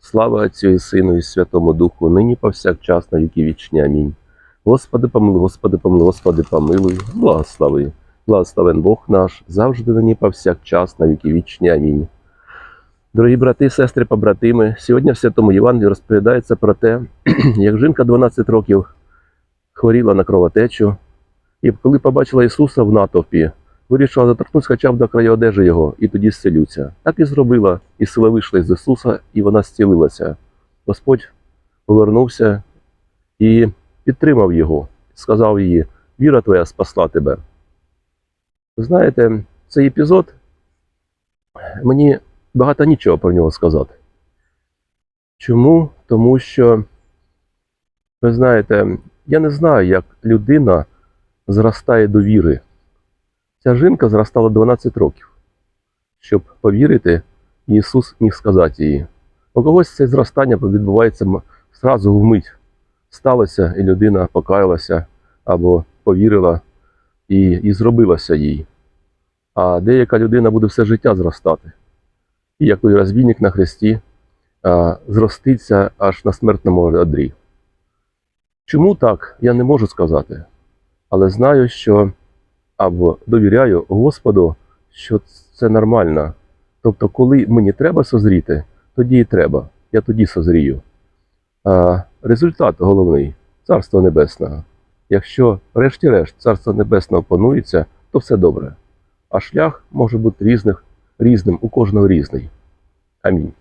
Слава Отцю і Сину і Святому Духу, нині повсякчас на віки вічні. Амінь. Господи помилуй, Господи помилуй, Господи помилуй, благослови. Благословен Бог наш, завжди нині повсякчас на віки вічні. Амінь. Дорогі брати, сестри, побратими, сьогодні в Святому Євангелії розповідається про те, як жінка 12 років хворіла на кровотечу, і коли побачила Ісуса в натовпі, вирішила заторкнутися хоча б до краю одежі його, і тоді зцілються. Так і зробила, і сила вийшла з Ісуса, і вона зцілилася. Господь повернувся і підтримав його, сказав їй, віра твоя спасла тебе. Ви знаєте, цей епізод мені багато нічого про нього сказати. Чому? Тому що, ви знаєте, я не знаю, як людина зростає до віри. Ця жінка зростала 12 років, щоб повірити, Ісус міг сказати їй. У когось це зростання відбувається зразу вмить. Сталося, і людина покаялася або повірила і, і зробилося їй. А деяка людина буде все життя зростати. І як той розбійник на хресті зроститься аж на смертному одрі. Чому так, я не можу сказати. Але знаю, що або довіряю Господу, що це нормально. Тобто, коли мені треба созріти, тоді і треба. Я тоді созрію. А результат головний Царство Небесного. Якщо, врешті-решт, Царство Небесне опанується, то все добре. А шлях може бути різних, різним, у кожного різний. Амінь.